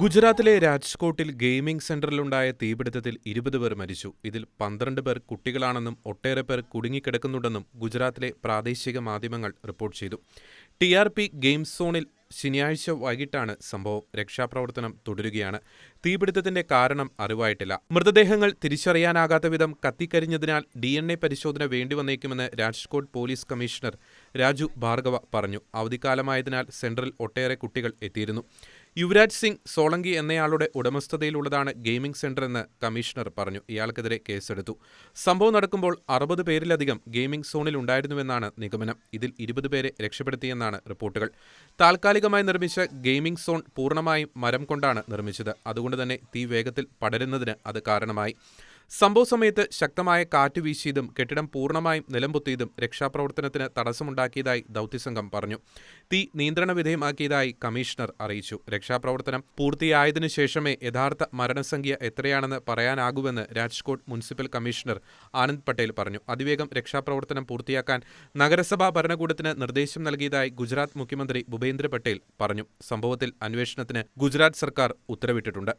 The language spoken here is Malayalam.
ഗുജറാത്തിലെ രാജ്കോട്ടിൽ ഗെയിമിംഗ് സെന്ററിലുണ്ടായ തീപിടുത്തത്തിൽ ഇരുപത് പേർ മരിച്ചു. ഇതിൽ പന്ത്രണ്ട് പേർ കുട്ടികളാണെന്നും ഒട്ടേറെ പേർ കുടുങ്ങിക്കിടക്കുന്നുണ്ടെന്നും ഗുജറാത്തിലെ പ്രാദേശിക മാധ്യമങ്ങൾ റിപ്പോർട്ട് ചെയ്തു. ടി ആർ പി ഗെയിംസ് സോണിൽ ശനിയാഴ്ച വൈകിട്ടാണ് സംഭവം. രക്ഷാപ്രവർത്തനം തുടരുകയാണ്. തീപിടുത്തത്തിന്റെ കാരണം അറിവായിട്ടില്ല. മൃതദേഹങ്ങൾ തിരിച്ചറിയാനാകാത്ത വിധം കത്തിക്കരിഞ്ഞതിനാൽ ഡി എൻ എ പരിശോധന വേണ്ടിവന്നേക്കുമെന്ന് രാജ്കോട്ട് പോലീസ് കമ്മീഷണർ രാജു ഭാർഗവ പറഞ്ഞു. അവധിക്കാലമായതിനാൽ സെന്ററിൽ ഒട്ടേറെ കുട്ടികൾ എത്തിയിരുന്നു. യുവരാജ് സിംഗ് സോളങ്കി എന്നയാളുടെ ഉടമസ്ഥതയിലുള്ളതാണ് ഗെയിമിംഗ് സെന്റർ എന്ന് കമ്മീഷണർ പറഞ്ഞു. ഇയാൾക്കെതിരെ കേസെടുത്തു. സംഭവം നടക്കുമ്പോൾ അറുപത് പേരിലധികം ഗെയിമിംഗ് സോണിൽ ഉണ്ടായിരുന്നുവെന്നാണ് നിഗമനം. ഇതിൽ ഇരുപത് പേരെ രക്ഷപ്പെടുത്തിയെന്നാണ് റിപ്പോർട്ടുകൾ. താൽക്കാലികമായി നിർമ്മിച്ച ഗെയിമിംഗ് സോൺ പൂർണമായും മരം കൊണ്ടാണ് നിർമ്മിച്ചത്. അതുകൊണ്ട് തന്നെ തീ വേഗത്തിൽ പടരുന്നതിന് അത് കാരണമായി. സംഭവ സമയത്ത് ശക്തമായ കാറ്റ് വീശിയതും കെട്ടിടം പൂർണമായും നിലംപൊത്തിയതും രക്ഷാപ്രവർത്തനത്തിന് തടസ്സമുണ്ടാക്കിയതായി ദൗത്യസംഘം പറഞ്ഞു. തീ നിയന്ത്രണ വിധേയമാക്കിയതായി കമ്മീഷണർ അറിയിച്ചു. രക്ഷാപ്രവർത്തനം പൂർത്തിയായതിനു ശേഷമേ യഥാർത്ഥ മരണസംഖ്യ എത്രയാണെന്ന് പറയാനാകൂവെന്ന് രാജ്കോട്ട് മുനിസിപ്പൽ കമ്മീഷണർ ആനന്ദ് പട്ടേൽ പറഞ്ഞു. അതിവേഗം രക്ഷാപ്രവർത്തനം പൂർത്തിയാക്കാൻ നഗരസഭാ ഭരണകൂടത്തിന് നിർദ്ദേശം നൽകിയതായി ഗുജറാത്ത് മുഖ്യമന്ത്രി ഭൂപേന്ദ്ര പട്ടേൽ പറഞ്ഞു. സംഭവത്തിൽ അന്വേഷണത്തിന് ഗുജറാത്ത് സർക്കാർ ഉത്തരവിട്ടിട്ടുണ്ട്.